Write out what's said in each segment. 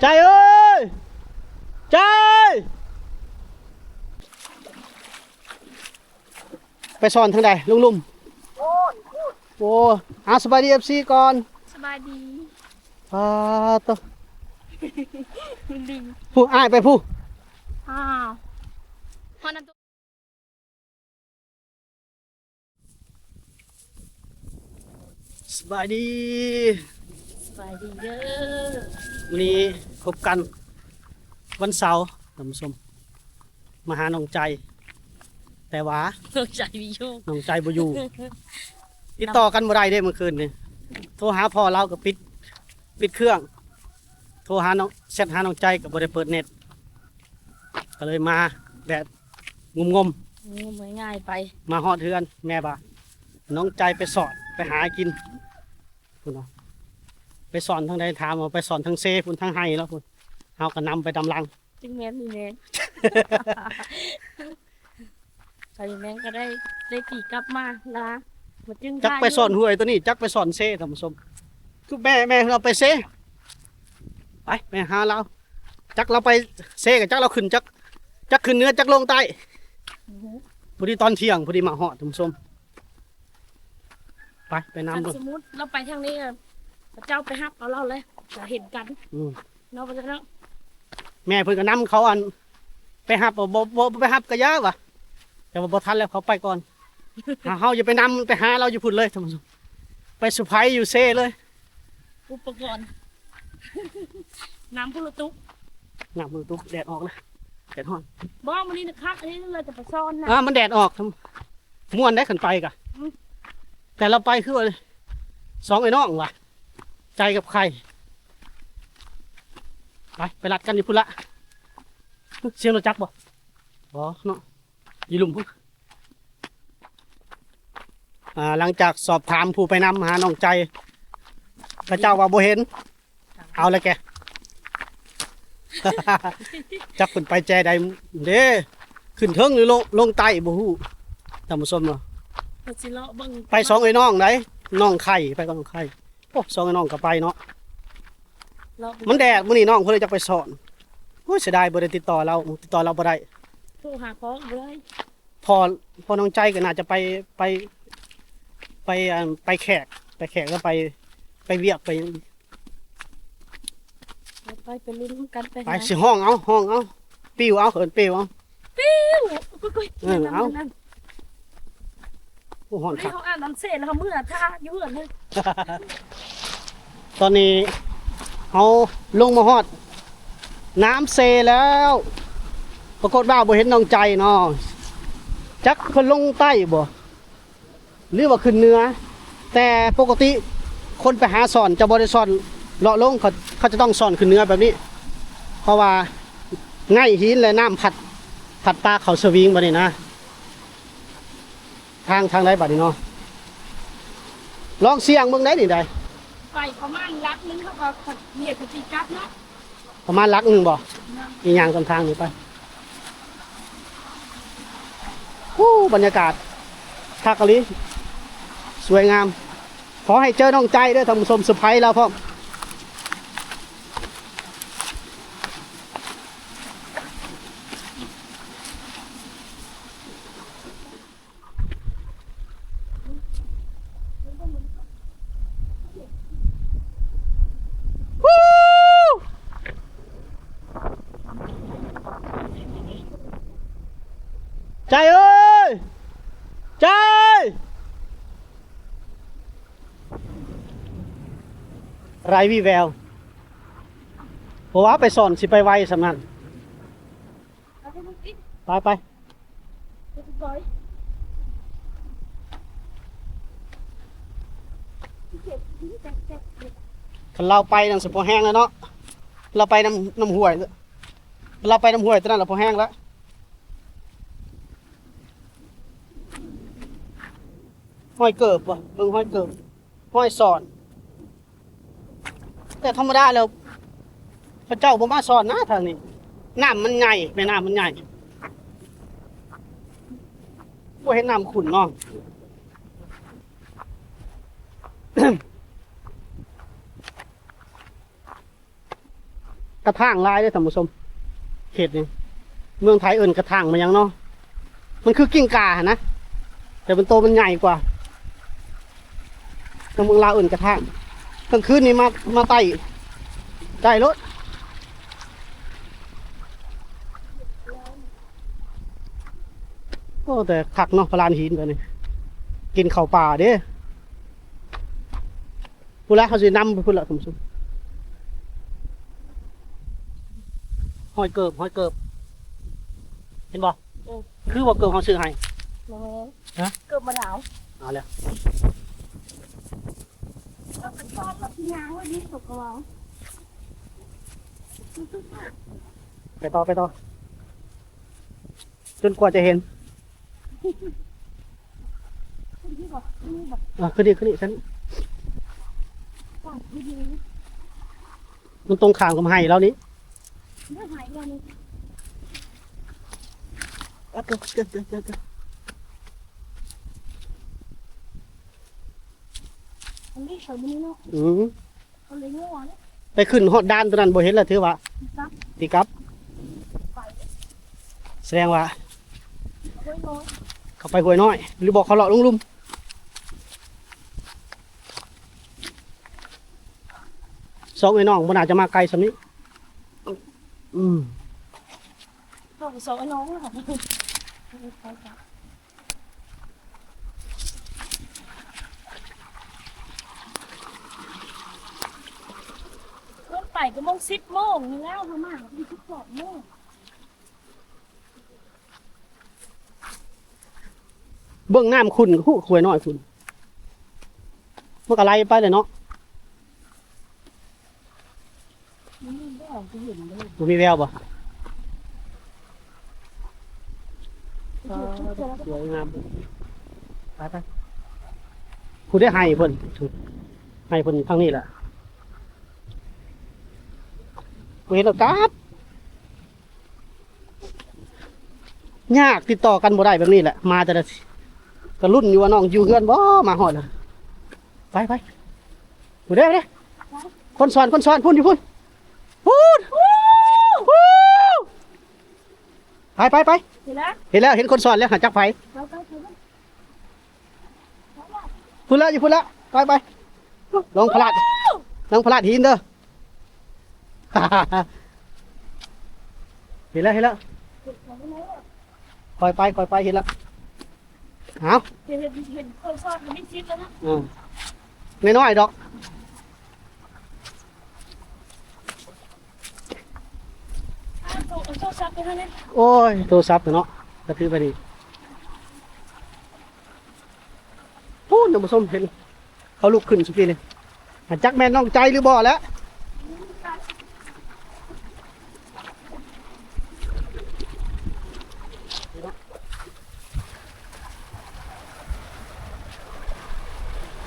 ใจเอ้ย ใจ ไปสอนทางใดลุงลุมโอ้อาสบายดีเอฟซีก่อนสบายดีอ่าตัวลิงผู้อ้ายไปผู้อ้าวพอนั้นตัวสบายดี สบายดีเด้อวันนี้พ บกันวันเสาร์ท่านผู้ชมมาหาน้องใจ แต่ว่าเลิกใจวิโยน้องใจบ่อยู่ติดต่อกันบ่ได้เด้เมื่อคืนนี่โทรหาพ่อเราก็ปิด ปิดเครื่อง โทรหาน้องแชทหาน้องใจก็บ่ได้เปิดเน็ตก็เลยมาแบบงมงมงูเหมือนง่ายไปๆมาฮอดเทือน แม่บ่าน้องใจไปสอนไปหากินพุ่นเนาะ ไปสอนทางใดถามว่าไปสอนทางเซพุ่นทางไห้แล้วพุ่นเฮาก็นำไปดำลังจึงแม่นนี่แม่นไปแม่นก็ได้ได้ตีกลับมาลามาจึงจักไปสอนหวยตัวนี้จักไปสอนเซ่ท่านผู้ชมคือแม่แม่เราไปเซ่ไปแม่หาเราจักเราไปเซ่กับจักเราขึ้นจักจักขึ้นเหนื้อจักลงใต้พอดีตอนเที่ยงพอดีมาหอดท่านผู้ชมไปไปคันน้ำดูสมมุติเราไปทางนี้อะพระ เจ้าไปฮับเอาเราเลยจะเห็นกันอืมเนาะพระเจ้าเนาะแม่เพิ่นก็นำเขาอัน ไปหับบ่บ่บ่บ่ไปหับก็ยากว่ะแต่ว่าบ่ทันแล้วเขาไปก่อน หาเฮาอย่าไปนำไปหาเราอยู่พุ่นเลยท่านผู้ชมไปสุไพรส์อยู่เซ่เลยอุปกรณ์ น้ำพุระตุกหนักมือตุ๊กแดดออกนะแดดฮ้อนบอกมันนี่นะครับอันนี้เราจะไปซ่อนนะ อ่ามันแดดออกทำม่วนได้ขันไปกะอืม แต่เราไปคือว่าสองไอ้น้องว่ะ ใจกับใคร ไป ไปรัดกันอยู่พุ่นละเสียงรถจักรบ่บ่เนาะอยี่หลุมพุ่นอ่าหลังจากสอบถามผู้ไปนำหาน้องใจ พระเจ้าว่าบ่เห็น เอาเลยแก จักขึ้นไปแจใดเด้ขึ้นเทิงหรือลงลงใต้บ่ฮู้ท่านผู้ชมเนาะเราสิเลาะเบิ่งไปสองไอ้น้องไหนน้องไข่ไปกับน้องไข่ โอ้สองไอ้น้องก็ไปเนาะเลาะเบิ่งมันแดดมื้อนี้น้องเพิ่นเลยจะไปสอนโอ้ยเสียดายบ่ได้ติดต่อเราติดต่อเราบ่ได้โทรหาพ่อเลยพอพอน้องใจก็น่าจะไปไป ไปอ่าไปแขก ไปแขกแล้วไปไปเวียกไปไปไปลุ้นกันไปไปสิห้องเอาห้องเอาปิ้วเอาเขินปิ้วเอาปิ้วกุ๊กกุ๊กเออเอานั่นโอ้ฮ้อนนี่คักเขาอ่านน้ำเสร็จแล้วเขาเมื่อท่าอยู่เหือนเลย ตอนนี้เอาลงมาฮอด น้ำเซแล้ว ปรากฏว่าบ่เห็นน้องใจเนาะจักเพิ่นลงใต้บ่หรือว่าขึ้นเนือแต่ปกติคนไปหาสอนจะบ่ได้สอนเลาะลงเขาเขาจะต้องสอนขึ้นเนือแบบนี้ เพราะว่าง่ายหินและน้ำพัดพัดปลาเขาสวิงบัดนี้นะ ทางทางใดบัดนี้เนาะลองเสี่ยงเบิ่งได้นี่ได้ ไปประมาณลักนึงเขาก็เหยียดปฏิกับเนาะประมาณลักหนึ่งบ่มียางตามทางนี่ไปโอ้บรรยากาศทักกะลิสวยงาม ขอให้เจอน้องใจด้วยท่านผู้ชมสุภัยแล้วพ่อมวู้ใจเอ้ย ใจ ไรวีแววเพราะว่าไปสอนสิไปไวสำนันไปไปเจ็บเจ็บเจ็บเจ็บคันเราไปนั่นสิพอแห้งแล้วเนาะเราไปน้ำน้ำห้วย เราไปน้ำห้วยตอนนั้นเราพอแห้งแล้วห้อยเกิบวะเบิ่งห้อยเกิบห้อยสอน แต่ธรรมดาแล้วพระเจ้าบ่มาสอนนะทางนี้น้ำมันใหญ่แม่น้ำมันใหญ่บ่เห็นน้ำขุ่นเนาะไปกระทางลายได้ท่านผู้ชมเขตนี้เมืองไทยเอิ่นกระทางมันยังเนาะมันคือกิ้งก่านนะแต่มันโตมันใหญ่กว่าแต่เมืองลาวเอิ่นกระทาง กลางคืนนี้มามาไต่ไต่รถโอ้แต่คักเนาะพลานหินแบบนี้ กินข้าวป่าเด้พูดแล้วเขาสินำไปพูดและท่านผู้ชมหอยเกิบหอยเกิบ เห็นบ่คือว่าเกิบเขาซื้อให้น้องฮะเกิดมาหนาวเอาแล้ว ไปต่อไปต่อ จนกว่าจะเห็นคนที่แบบนี่แบบอะขึ้นดิขึ้นดิฉันปากดีมันตรงข้ามกับให้แล้วนี้เนื้อหายกันอะเกิบเกิบเกิบเกิบ เกิบอันนี้สวยมันนี่เนาะอืมเอาเลยง่วงเนี่ยไปขึ้นฮอดด้านตัวนั้นบ่เห็นแล้วถือว่าซักตีกลับ ไปแสดงว่าไว้น้อยเขาไปห้วยน้อย หรือบอกเขาเลาะลุงลุมสองไอ้น้องมันอาจจะมาไกลสำนี้ อืม สองสองไอ้น้องเหรอไปจ้ะเริ่มไป ก็โมงสิบโมงนี่แล้วทำไมมันสิบสองโมงเบื้องน้ำคุณคู่หวยน้อยคุณมันก็ไล่ไปเลยเนาะนี่ไม่ออกจะเห็นเลยมันมีแววป่ะสวยงามไปไปคุณได้ให้เพิ่นให้เพิ่นทางนี้แหละ บ่เห็นแล้วครับยากติดต่อกันบ่ได้แบบนี้แหละ มาแต่ละทีก็รุ่นอยู่ว่าน้องอยู่เฮือนบ่มาหอดเลยไปไปคุณได้ไปได้คนสอนคนสอนพุ่นอยู่พุ่นพุ่นพุ่นไปไปไปเห็นแล้วเห็นแล้วเห็นคนสอนแล้วหาจักไฟเราต้องทำพูดแล้วอยู่พูดแล้วไปไปลงพลาดลงพลาดหินเด้อ เห็นแล้วเห็นแล้วคอยไปคอยไปเห็นแล้วเอาเห็นเห็นเห็นคนชอบมันไม่ชิดแล้วนะอืมไม่น้อยดอกโอ้ยโทรศัพท์เนาะกระทืบไปดิโอ้ยน้ำผสมเห็น เขาลุกขึ้นสุกี้เลยจักแม่นน้องใจหรือบ่แล้ว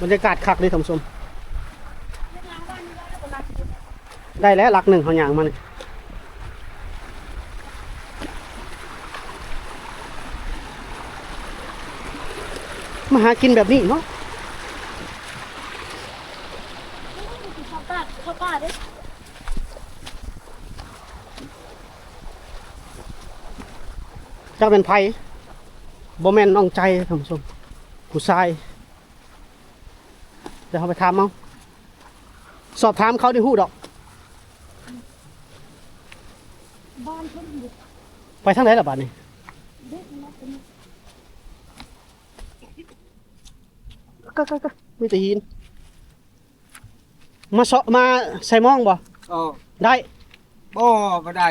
บรรยากาศคักเลยท่านผู้ชมได้แล้วหลักหนึ่งเขาอย่างมาเลยมาหากินแบบนี้เนาะเข้าป่าเข้าป่าด้วยจักเป็นไผ่บ่แม่นน้องใจท่านผู้ชมผู้ชาย เดี๋ยวเขาไปถามเอาสอบถามเขาได้หู้ดอก บ้านเขาอยู่ไปทางไหนล่ะบัดนี้เด็กนะเป็นก็ก็ก็มีแต่หินมาเสาะมาใส่หมองบ่เออได้บ่บ่ได้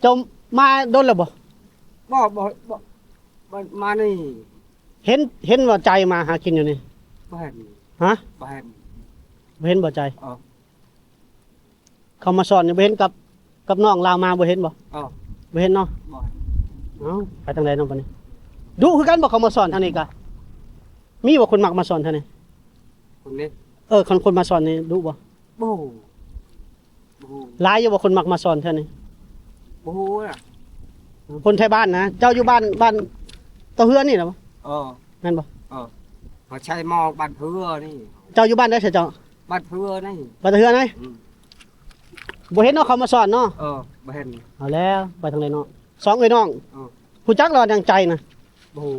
เจมมาโดนแล้วบ่บ่บ่บ่บ่มานี่เห็นเห็นว่าใจมาหากินอยู่นี่บ่เห็น ฮะบ่เห็นบ่เห็นบ่ใจเออเขามาสอนอยู่บ่เห็นกับกับน้องลาวมาบ่เห็นบ่เออบ่เห็นเนาะบ่เอ้าไปทางใดน้องปานนี้ดูคือกันบ่เขามาสอนทางนี้กะมีบ่คนมักมาสอนทางนี้คนนี้เออคนคนมาสอนนี่ดูบ่บ่บ่หลายอยู่บ่คนมักมาสอนทางนี้ บ่น่ะคนไทยบ้านนะ เจ้าอยู่บ้านบ้านเตะเฮือนนี่นะบ่เออแม่นบ่ เขาใช้หมอกบ้านเพื่อนี่เจ้าอยู่บ้านได้เสียเจ้าบ้านเพื่อนี่บ้านเตะเฮือนไหนอืม บ่เห็นเนาะเขามาสอนเนาะเออบ่เห็น เอาแล้วไปทางไหนเนาะสองเอ้ยน้องเออผู้จักรอดังใจนะบ่ฮู้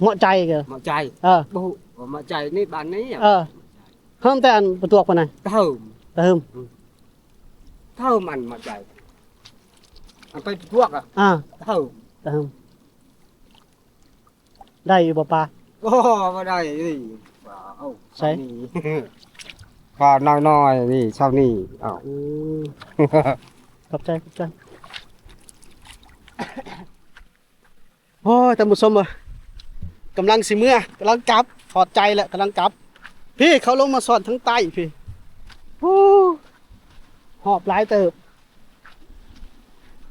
เหมาะใจเกอมาใจเออบ่ฮู้ว่ามาใจนี่บ้านนี้อะเออเพิ่มแต่อันประตวกปานไหนเทิมเติมเทิมอันมาใจอันไปพวกอะอ่าเทิมเติมได้อยู่บ่ปลา โอ้บ่ได้นี่ว้าวใช่นี่พอน้อยๆนี่เช้านี้เอ้า อืมขอบใจขอบใจโอ้ยท่านผู้ชมเอ้ยกำลังสิเมื่อกำลังกลับถอดใจแล้วกำลังกลับ พี่เขาลงมาสอนทั้งใต้พี่โอ้หอบหลายเติบ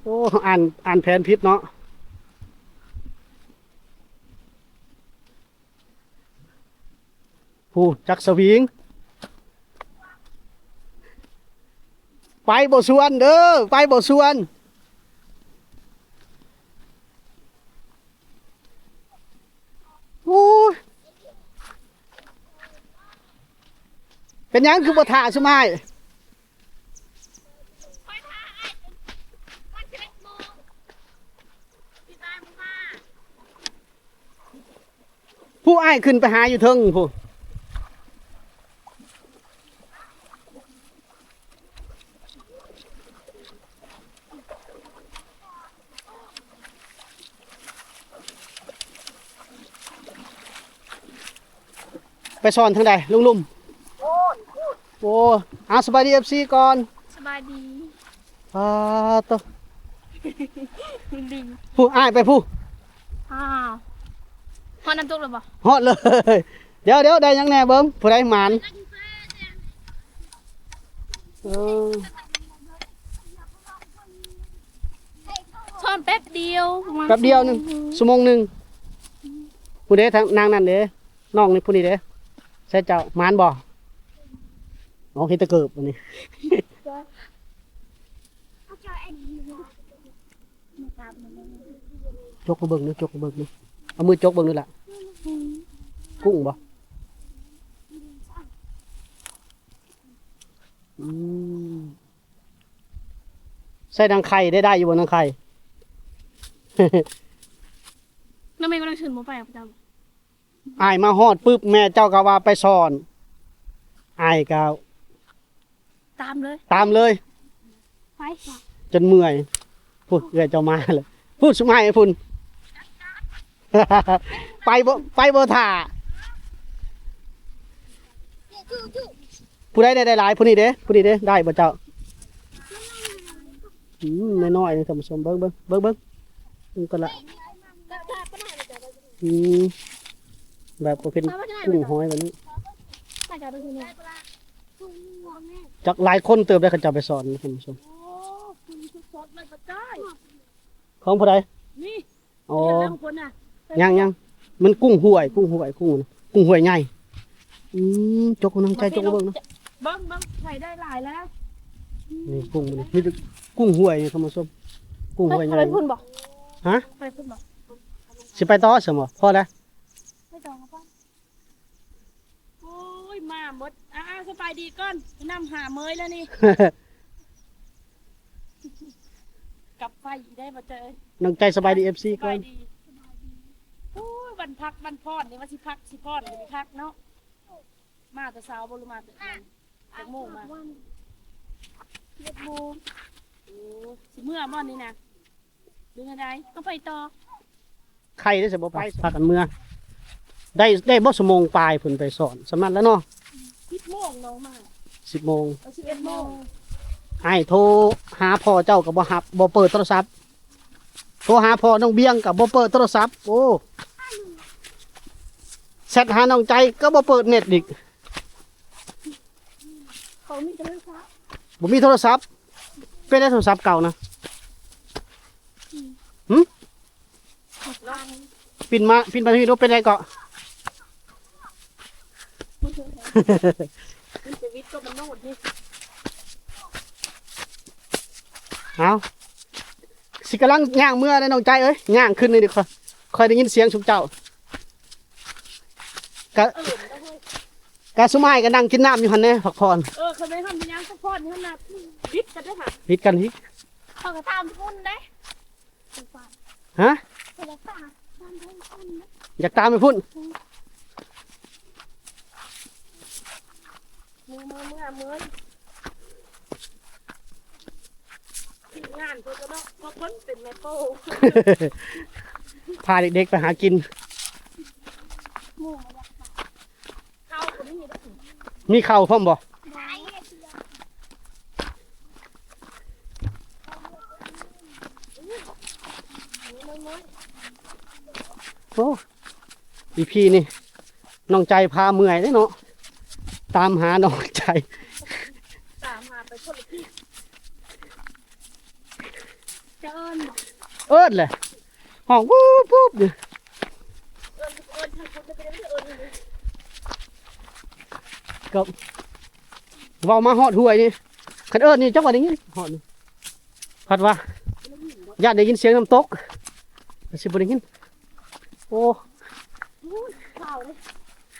โอ้อ่านอ่านแผนพิษเนาะ ผู้จักสวิง ไปบ่สวนเด้อไปบ่สวนโอ้เป็นยังคือบ่ท่าสมัยผู้อ้ายขึ้นไปหาอยู่เทิงผู้ ไปสอนทางใดลุงลุมโอ้อาสบายดีเอฟซีก่อนสบายดีอ่าตัวดีผู้อ้ายไปผู้อ้าวพอน้ำตกเลยบ่ฮอดเลย เดี๋ยวเดี๋ยวได้หยังแน่เบิ้มผู้ใดหมานเออซ่อนแป๊บเดียวประมาณแป๊บเดียวหนึงชั่วโมงหนึงผู้ใดทางนางนั่นเด้น้องนี่ผู้นี้เด้ ใช่เจ้ามานบ่อ๋อเฮ็ดแตะเกิบอันนี้จกมาเบิ่งนึจกมาเบิ่งนึเอามือจกเบิ่งนึล่ะ กุ้งบ่อืมใส่ดังไข่ได้ได้อยู่บนดังไข่ น้ำเมย์ก็ต้องชื่นหมูไปประจ อายมาฮอดปึ๊บแม่เจ้าก็ว่าไปสอนอายก็ำตามเลยตามเลย ไปจนเมื่อยพูดเอื้อยเจ้ามาเลยพูดสมัยพุ่น ไปบ่ไปบ่ท่าผู้ใดได้ได้หลายผู้นี้เด้ผู้นี้เด้ได้บ่เจ้าอืมน้อยๆนี่ท่านผู้ชมเบิ่งเบิ่งเบิ่งเบิ่งเบิ่งกันละอืม แบบบ่เป็นกุ้งหอยแบบนี้น่าจะเป็นคนนี้จักหลายคนเติบได้เขาเจะไปสอนท่านผู้ชมโอ้คุณทุกสดมันกระจายของผู้ใดนี่อ๋อเห็นแล้วคนน่ะยังยังมันกุ้งห่วยกุ้งห่วยกุ้งนะกุ้งห่วยใหญ่อืมจกกำลังใจจกกระเบิ่งเนาะเบิ้งเบิ้งใส่ได้หลายแล้วนี่กุ้งมันนี่มีกุ้งห่วยนี่ท่านผู้ชมกุ้งห่วยใหญ่ไปพุ่นบ่ฮะไปพุ่นบ่สิไปต่อสมอพอแล้ว ไม่ต้องครับป้าโอ้ยมาหมดอ่าสบายดีก่อนนำหาเมยแล้วนี่ กลับไปอีกได้มาเจอน้องใจสบายดีเอฟซีสก่อบานยดีสบายดีโอ้ยวันพักวันพอดนี่ว่าสิพักสิพอดสิพักเนาะมาแต่เช้าบ่รู้มาแต่วันจากโมงมาเจ็ดโมงโอ้สิเมื่อบ่นี่นะดูยังไงต้องไปต่อ ใครได้สบไปพากันเมื่อ ได้ได้บ่สมงปลายเพิ่นไปสอนสำนักแล้วเนาะสิบโมงน้องมาสิบโมงเอาสิบเอ็ดโมงไอ้ายโทรหาพ่อเจ้ากับบ่ฮับบ่เปิดโทรศัพท์โทรหาพ่อน้องเบี้ยงกับบ่เปิดโทรศัพท์โอ้แชทหาน้องใจก็บ่เปิดเน็ตอีกเขามีแต่เรื่องพระบ่มีโทรศัพท์ เป็นได้โทรศัพท์เก่านะลางปินมาปินมาที่รถเป็นไรเกาะ มันชีวิตก็มันโนดนี่เอาสิกำลังย่างเมื่อได้น้องใจเอ้ยย่างขึ้นเลยดิค่อยค่อยได้ยินเสียงชุมเจ้ากะเอิ่มแล้วเฮ้ยกกาสุมายก็นั่งกินน้ำอยู่หันแน่พักผ่อนเออเขาไม่ทำยังสักพอดนี่ขนาดพิษกันด้วยค่ะพิดกันอีกเขาก็ตามพุ่นได้ฮะ เขาก็ตามตามพุ่นพุ่นนะอยากตามไปพุ่น มือมือมือมืองานเขาก็เนาะเพราะคนเป็นแม่โป้พาเด็กๆไปหากิน หมูมาจากเขาคนนี้ได้ถึงมีข้าวพร้อมบ่ได้มือมือโอ้อีพี่นี่น้องใจพาเมื่อยเด้เนาะ ตามหาน้องใจ ตามหาไปคนละที่เจิญเอิ้นเลยห้องวูบวูบอยู่เอิญเอิญทางคนจะไปได้ไม่เอิญเลยเว้ามาฮอดห้วยนี่คันเอิ้นนี่จักว่าได้ยินฮอดนี่พัดว่าญาติได้ยินเสียงน้ำตกแต่สิบ่ได้ยินโอ้ข้าวเลย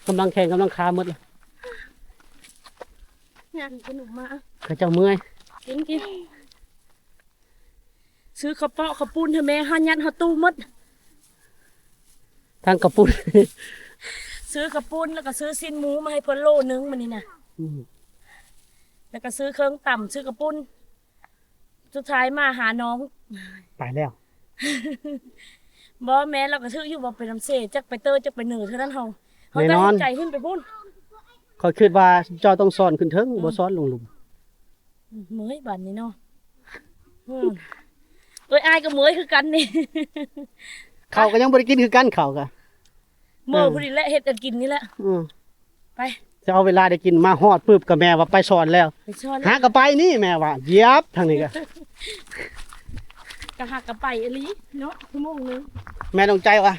กำลังแข่งกำลังคาหมดเลย งานขนมมาเขาเจ้าเมื่อยกินกินซื้อข้าวเปาะข้าวปุ้นเธอแม่ห้ายัดห้าตู้หมดทางกระปุนซื้อกระปุ้นแล้วก็ซื้อสิ้นหมูมาให้เพิ่นโลนึงมันนี่นะอืมแล้วก็ซื้อเครื่องต่ำซื้อกระปุ้นสุดท้ายมาหาน้องไปแล้วบ่แม่เราก็ซื้ออยู่บ่เป็นลำเสจักไปเตอร์จักไปเหนือเท่านั้นเฮาเฮาตัดสินใจขึ้นไปพุ่น ขอยคิดว่าเจ้าต้องซ้อนขึ้นเทิงบ่ซ้อนลงหลุมเหมยบัดนี้เนาะอืมเอ้ยอายก็เหมยคือกันนี่ เขาก็ยังบ่ได้กินคือกันเขาก็ เมื่อพอดีแหละเฮ็ดกันกินนี่แหละอืมไปจะเอาเวลาได้กินมาฮอดปึ๊บกับแม่ว่าไปสอนแล้ว ไปช้อนหากระไปนี่แม่ว่าเหยียบทางนี้ก็ กะหักกะไปอหลีเนาะชั่วโมงนึงแม่ต้องใจว่า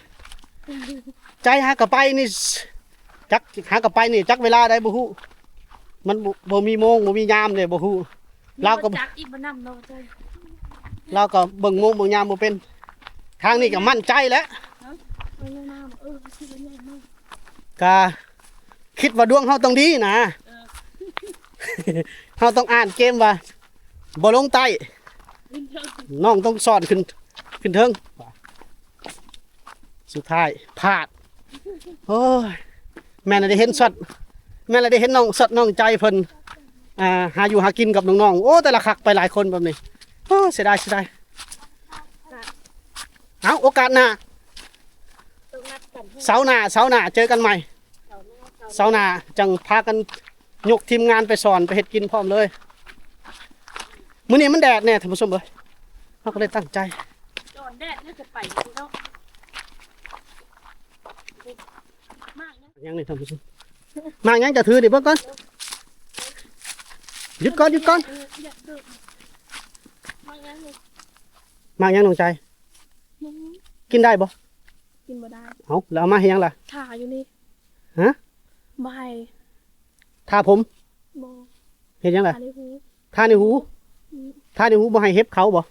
ใจหากระไปนี่ จักหากระไปนี่จักเวลาได้บ่ฮู้มันบ่บ่มีโมงบ่มียามเลยบ่ฮู้เราก็มีจักอีกบ่นำเนาะเจ้ยเราก็เบิ่งโมงเบิ่งยามบ่เป็นทางนี้ก็มั่นใจแล้วเออน้ำเออคิดว่าใหญ่มากก็คิดว่าดวงเฮาต้องดีนะเออเฮาต้องอ่านเกมว่าบ่ลงใต้ขึ้นเถอะน้องต้องสอนขึ้นขึ้นเทิงสุดท้ายพลาดโอ้ย แม่น่ะได้เห็นสดแม่น่ะได้เห็นน้องสดน้องใจเพิ่นอ่าหาอยู่หากินกับน้องๆโอ้แต่ละคักไปหลายคนแบบนี้โอ้เสียดายเสียดายเอาโอกาสหน้าต้องนัดกันให้เสาร์หน้าเสาร์หน้าเจอกันใหม่เสาร์หน้าเสาร์เสาร์หน้าจังพากันยกทีมงานไปสอนไปเฮ็ดกินพร้อมเลยมื้อนี้มันแดดเนี่ยท่านผู้ชมเอ้ยเราก็เลยตั้งใจก่อนแดดเนี่ยจะไปเนาะมากนะ ยังนี่ท่านผู้ชมมายังจะถือดิเบิ่งก่อนหยุดก่อนหยุดก่อนเอออยากดื่มมากงั้นเลยมายังน้องใจมึงกินได้บ่กินบ่ได้เอาแล้วเอามาให้ยังล่ะถ่าอยู่นี่ฮะใบทาผมโบเห็นยังล่ะถ่าในหูทาในหูทาในหูบ่ให้เฮ็บเขาบ่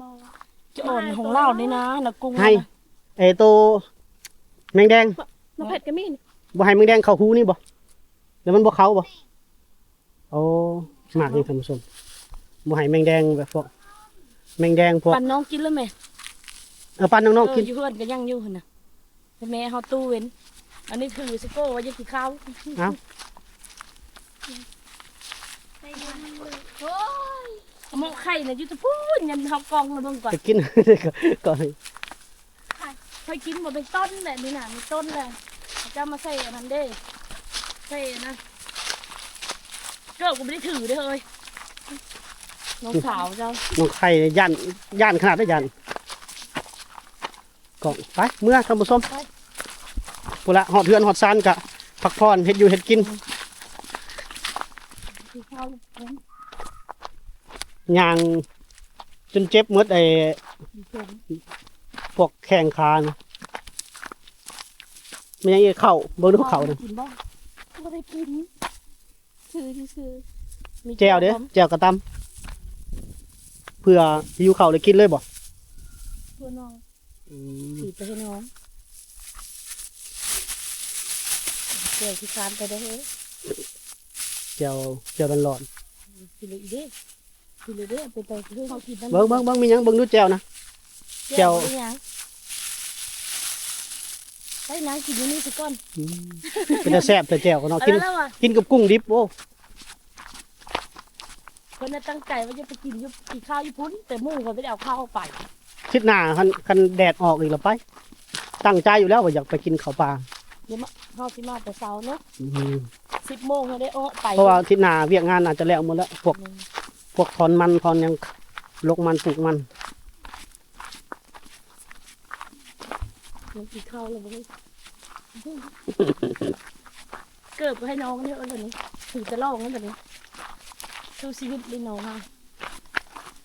บอจะอ่อนของเรานี่นะนะกุ้งให้ไอ้โตแมงแดง น้ำเผ็ดก็มีนี่บ่ให้แมงแดงเข้าหูนี่บ่แล้วมันบ่เข้าบ่โอ้มากนี่ท่านผู้ชมบ่ให้แมงแดงแบบพวกแมงแดงพวกปันน้องกินแล้วไหมเออปันน้องๆกินเอยู่เพื่อนก็ยังอยู่หั่นน่ะแต่แม่เฮาตู้เว้นอันนี้ถือสิโก้ว่าจะกินข้าวเอาโอ้ยเอาหมอไข่น่ะอยู่แตะพูนยันเฮากองมาเบิ่งก่อนจะกิน ก่อน เคยกินบ่เป็นต้นแหละนี่น่ะมีต้นแหละจะมาใส่อันนั้นเด้ใส่อันนะเจ้าก็ไม่ได้ถือเด้อเฮ้ยน้องสาวเจ้าน้องไข่ย่านย่านขนาดได้ย่านก่อนไปเมื่อท่านผู้ชมพุ่นละหอดเทือนหอดซานกะพักผ่อนเฮ็ดอยู่เฮ็ดกินกินข้าวผมย่างจนเจ็บหมดไอ้ผม พวกแข้งขานะมันยังอีกเข่าเบิ่งดูเข่านะกินบ้างไม่ได้กินซื้อซื้อมีแจวเด้อแจวกระตำเพื่อหิวเข่าวเลยกินเลยบ่เพื่อน้องอืมสีไปให้น้องโกดี๋ยวที่คานไปได้เฮ้ยเจียวเจียวร้อนกินเลยอีเด้กินเลยเด้เป็นไปเรื่องเขากินนั่นๆเบิ่งเบิ่งเบิ่งมีหยังเบิ่งดูแจวนะ เจียวไปยังไปนางกินอยู่นี่สิก่อนอืมเป็นแต่แซ่บแต่แจวก็เนาะเอากินแล้วอะกินกับกุ้งดิบโอ้คนน่ะตั้งใจว่าจะไปกินอยุกินข้าวญี่ปุ่นแต่หมู่เขาไม่ได้เอาข้าวเข้าไปทิศหน้าคันคันแดดออกอีกแล้วไป ตั้งใจอยู่แล้วว่าอยากไปกินข้าวปลาเดี๋ยวมาข้าวสิมาแต่เช้าเนาะอืมสิบโมงเขาได้อ้อไปเพราะว่าทิศหน้าเวียกงานอาจจะแล้วหมดแล้วพวกพวกถอนมันถอนหยังลกมันปลูกมัน ยังกินข้าวเลยบ่ได้เกิดให้น้องเนี่ยเอาเลยนี่ถือจะลองนั่นแบบนี้สู้ชีวิตเลยน้องค่ะ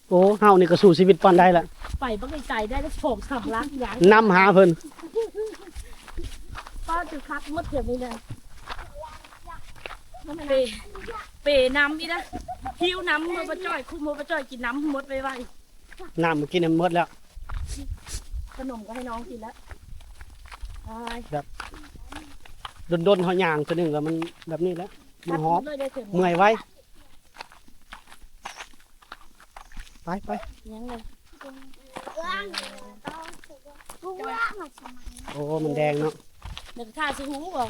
โอ้เฮานี่ก็สู้ชีวิตปานได้ละไปบ้างไกลๆได้แล้วโฉมสำลักอย่างนำหาเพิ่นป้าจะคักหมดเดี๋ยวนี้เลยเปเปน้ำอีนะหิวน้ำมือประจ้อยคู่มือประจ้อยกินน้ำหมดไวน้ำมันกินให้หมดแล้วๆขนมก็ให้น้องกินแล้ว ตายดนๆเฮาย่างตัวหนึงแล้วมันแบบนี้แหล้วมันหอบเลยได้ถึงเมื่อยไว้ ไปไปยังเลยโอ้มันแดงเนาะเดี๋ยวท่าสิหูบ่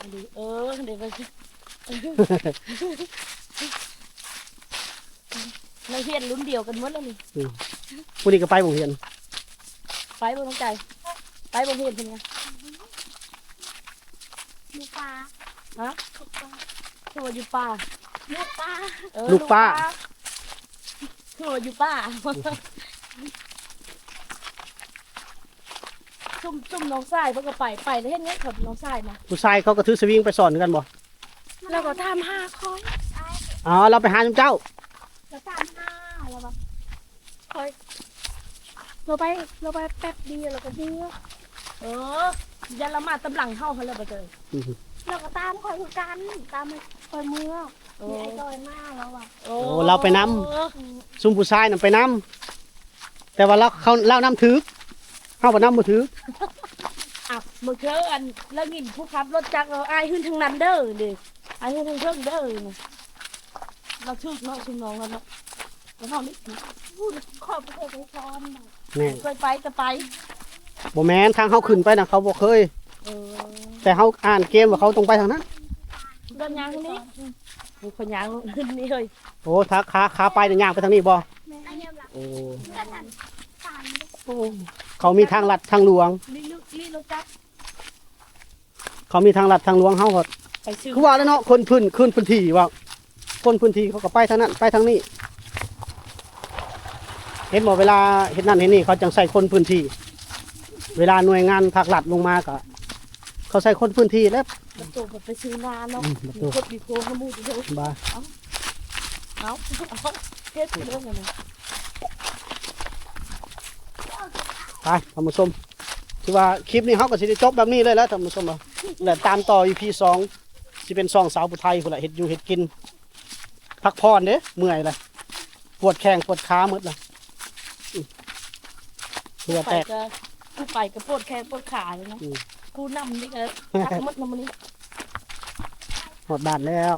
อันนี้เออเดี๋ยวไปเราเฮียนรุ่นเดียวกันหมดแล้วนี่ผู้นี้ก็ไปบ่เห็นไปบ่ต้องใจ ไปบ่เฮียนเป็นไงลูกปลาฮะลูกปลาคือว่าอยู่ป่าลูกปลาเออลูกป้า คือว่าอยู่ป่าซุ่มซุ่มน้องทรายเพิ่นก็ไปไปแล้วเฮ็ดเงี้ยกับน้องทรายนะผู้ชายเขาก็ถือสวิงไปสอนกันบ่แล้วก็ทำห้าคอยอ๋อเราไปหาเจ้า แล้วสามห้าแล้วแบบคอยเราไปเราไปแป๊บเดียวเราก็เดียว เออยันละมาตำหลังเฮาเขาเลยบ่เจออือฮึเราก็ตามคอยคือกันตามคอยเมื่อโอ้มีไอ้ดอยมากแล้วอะโอ้โอ้เราไปนำซุ่มผู้ชายน่ะไปนํแต่ว่าเราเขาเล่านํถือเฮาบ่นํบ่ถืออะเมื่อเช้าอันแล้วยินผู้ขับรถจักรเราอายขึ้นทางนั้นเด้อดิอายขึ้นทางเพิ่งเด้อนี่เราชื่อเนาะชื่อน้องแล้วเนาะแล้วเฮานี่พูดขอบเคยไปซ้อนหน่อยแม่นเคยไปก็ไป บ่แม่นทางเฮาขึ้นไปน่ะเขาบ่เคย เออแต่เฮาอ่านเกมว่าเขาต้องไปทางนั้นเดินยางทางนี้มีคนยางนี่เฮ้ยโอ้ถ้าขาขาไปเนี่ยย่างไปทางนี้บ่แม่ไอ้เนี่ยหลักโอ้กันนั่นตายโอ้เขามีทางลัดทางหลวง นี่ลูกนี่รถจักรเขามีทางลัดทางหลวงเฮาก็ไปซื้อคือว่าแล้วเนาะคนพื้นขึ้นพื้นที่ว่า คนพื้นที่เขาก็ไปทางนั้นไปทางนี้ เห็นบ่เวลาเห็นนั่นเห็นนี่เขาจังใส่คนพื้นที่ เวลาหน่วยงานภาครัฐลงมาก็เขาใส่คนพื้นที่แล้วประตูไปซื้อนาเนาะอืมประตูมีกดมีโค้งขมูดเด้อบ้าเอาเอาเฮ็ดเรื่องอะไรไปท่านผู้ชมคือว่าคลิปนี้เขาก็สิได้จบแบบนี้เลยแล้วท่านผู้ชมเอาแล้วตามต่อ EP สองสิเป็นซองสาวผู้ไทยพุ่นละเฮ็ดอยู่เฮ็ดกิน พักผ่อนเด้เมื่อยเลยปวดแข้งปวดขาหมดเลยอืมเพื่อไปแตก ก็กูไปก็ปวดแขนปวดขาเลยนะอืมกูนำนี่ก็ทักหมดนำมันนี่ หมดบาทแล้ว